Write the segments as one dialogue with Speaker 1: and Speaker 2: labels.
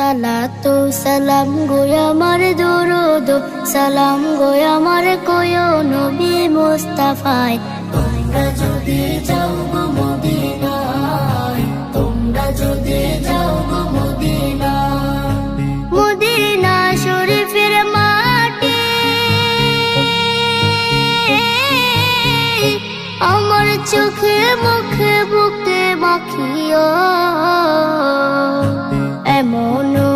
Speaker 1: সালাতু, সালাম গো আমার দরুদ, সালাম গো আমার কয় নবী মুস্তাফায়। তোমরা যদি যাও গো মদিনায়, তোমরা যদি যাও গো মদিনা শরীফের মাটি, আমার চোখে মুখে বুকে মাখিও। এমন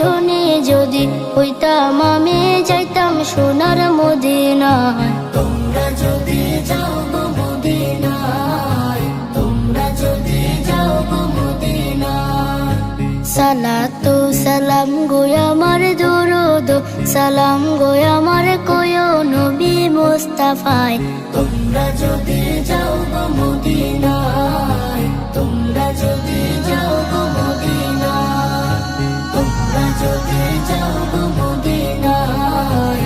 Speaker 1: ধনী যদি হইতাম আমি যাইতাম সোনার মদিনায়। তোমরা যদি যাও গো মদিনায় তোমরা যদি যাও গো মদিনায়। সালাতু সালাম গো আমার দরুদ সালাম গো আমার কয় নবী মুস্তাফায়। তোমরা যদি যাও গো মদিনায় তোমরা যদি যাব মদিনায়?